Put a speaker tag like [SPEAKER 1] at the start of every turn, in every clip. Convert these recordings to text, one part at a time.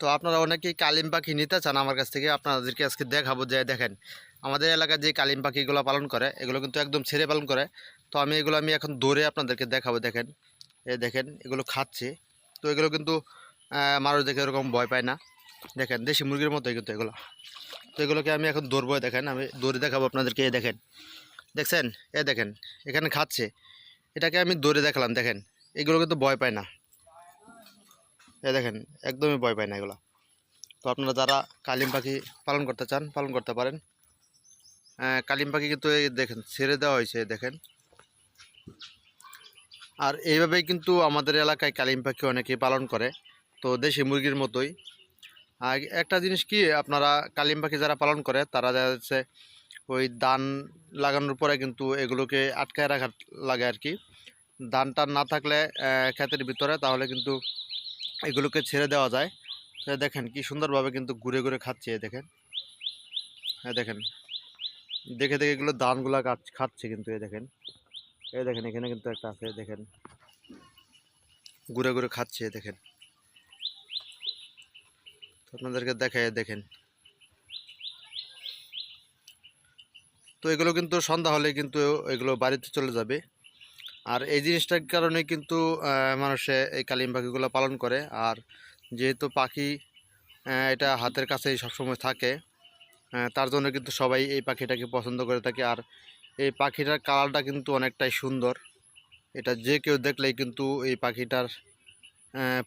[SPEAKER 1] তো আপনারা অনেকেই কালিম পাখি নিতে চান আমার কাছ থেকে, আপনাদেরকে আজকে দেখাবো যে দেখেন, আমাদের এলাকায় যে কালিম পাখিগুলো পালন করে, এগুলো কিন্তু একদম ছেড়ে পালন করে। তো আমি এগুলো আমি এখন দৌড়ে আপনাদেরকে দেখাবো, দেখেন, এ দেখেন, এগুলো খাচ্ছে। তো এগুলো কিন্তু মানুষ দেখে এরকম ভয় পায় না। দেখেন, দেশি মুরগির মতোই কিন্তু এগুলো। তো এগুলোকে আমি এখন দৌড়বো দেখেন, আমি দৌড়ে দেখাবো আপনাদেরকে, এ দেখেন। দেখছেন? এ দেখেন, এখানে খাচ্ছে। এটাকে আমি দৌড়ে দেখালাম, দেখেন। এগুলো কিন্তু ভয় পায় না। এ দেখেন, একদমই ভয় পায় না এগুলো। তো আপনারা যারা কালিম পাখি পালন করতে চান, পালন করতে পারেন। কালিম পাখি কিন্তু এই দেখেন, ছেড়ে দেওয়া হয়েছে, দেখেন। আর এইভাবেই কিন্তু আমাদের এলাকায় কালিম পাখি অনেকেই পালন করে, তো দেশি মুরগির মতোই। আর একটা জিনিস কি, আপনারা কালিম পাখি যারা পালন করে, তারা দেখা যাচ্ছে ওই দান লাগানোর পরে কিন্তু এগুলোকে আটকায় রাখার লাগে আর কি। ধানটা না থাকলে ক্ষেতের ভিতরে, তাহলে কিন্তু এগুলোকে ছেড়ে দেওয়া যায়। তো দেখেন কি সুন্দরভাবে কিন্তু ঘুরে ঘুরে খাচ্ছে দেখেন। হ্যাঁ দেখেন, দেখে দেখে এগুলো ধানগুলা কাট- খাচ্ছে কিন্তু এ দেখেন। এ দেখেন, এখানে কিন্তু একটা আছে দেখেন। ঘুরে ঘুরে খাচ্ছে দেখেন। আপনাদেরকে দেখে দেখেন। তো এগুলো কিন্তু সন্ধ্যা হলে কিন্তু এগুলো বাড়িতে চলে যাবে। আর এই জিনিসটার কারণে কিন্তু মানুষে এই কালিম পাখিগুলো পালন করে। আর যেহেতু পাখি এটা হাতের কাছেই সবসময় থাকে তার জন্য কিন্তু সবাই এই পাখিটাকে পছন্দ করে থাকে। আর এই পাখিটার কালারটা কিন্তু অনেকটাই সুন্দর। এটা যে কেউ দেখলেই কিন্তু এই পাখিটার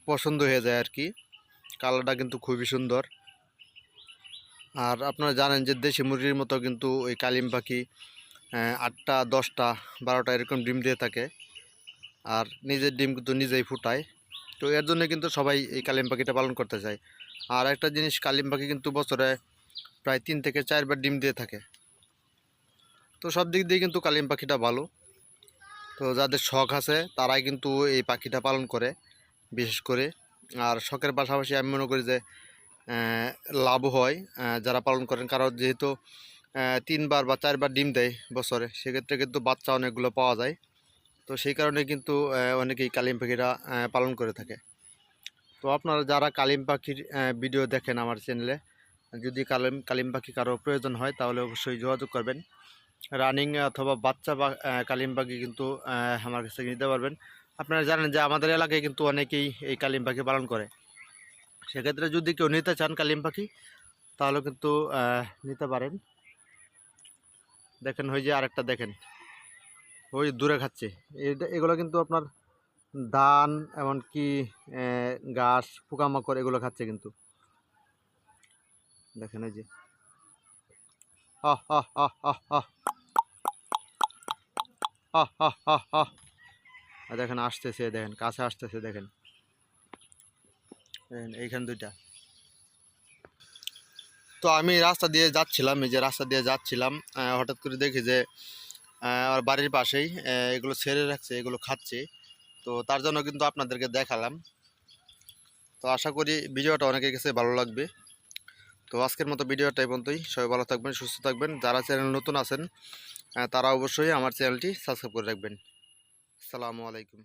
[SPEAKER 1] পছন্দ হয়ে যায় আর কি কালারটা কিন্তু খুবই সুন্দর। আর আপনারা জানেন যে দেশি মুরগির মতো কিন্তু ওই কালিম পাখি আটটা, দশটা, বারোটা এরকম ডিম দিয়ে থাকে। আর নিজের ডিম কিন্তু নিজেই ফুটায়। তো এর জন্য কিন্তু সবাই এই কালিম পাখিটা পালন করতে চায়। আর একটা জিনিস, কালিম পাখি কিন্তু বছরে প্রায় তিন থেকে চারবার ডিম দিয়ে থাকে। তো সব দিক দিয়ে কিন্তু কালিম পাখিটা ভালো। তো যাদের শখ আছে, তারাই কিন্তু এই পাখিটা পালন করে, বিশেষ করে। আর শখের পাশাপাশি আমি মনে করি যে লাভ হয় যারা পালন করেন। কারণ যেহেতু তিনবার বা চারবার ডিম দেয় বছরে। সেক্ষেত্রে কিন্তু বাচ্চা অনেকগুলো পাওয়া যায়। তো সেই কারণে কিন্তু অনেকেই কালিম পাখিরা পালন করে থাকে। তো আপনারা যারা কালিম পাখির ভিডিও দেখেন আমার চ্যানেলে, যদি কালিম কালিম পাখি কারও প্রয়োজন হয়, তাহলে অবশ্যই যোগাযোগ করবেন। রানিং অথবা বাচ্চা বা কালিম পাখি কিন্তু আমার কাছ নিতে পারবেন। আপনারা জানেন যে আমাদের এলাকায় কিন্তু অনেকেই এই কালিম পাখি পালন করে। সেক্ষেত্রে যদি কেউ নিতে চান কালিম পাখি, তাহলে কিন্তু নিতে পারেন। দেখেন, ওই যে আরেকটা দেখেন। ওই দূরে খাচ্ছে। এটা, এগুলো কিন্তু আপনার ধান, এমনকি ঘাস, পোকামাকড় এগুলো খাচ্ছে কিন্তু। দেখেন ওই যে। দেখেন, আসতেছে, দেখেন, কাছে আসতেছে দেখেন, এইখান দুইটা। তো আমি রাস্তা দিয়ে যাচ্ছিলাম, এই যে রাস্তা দিয়ে যাচ্ছিলাম হঠাৎ করে দেখি যে আমার বাড়ির পাশেই এগুলো ছেড়ে রাখছে, এগুলো খাচ্ছে। তো তার জন্য কিন্তু আপনাদেরকে দেখালাম। তো আশা করি ভিডিওটা অনেকের কাছে ভালো লাগবে। তো আজকের মতো ভিডিওটা পর্যন্তই। সবাই ভালো থাকবেন, সুস্থ থাকবেন। যারা চ্যানেল নতুন আছেন তারা অবশ্যই আমার চ্যানেলটি সাবস্ক্রাইব করে রাখবেন। আসসালামু আলাইকুম।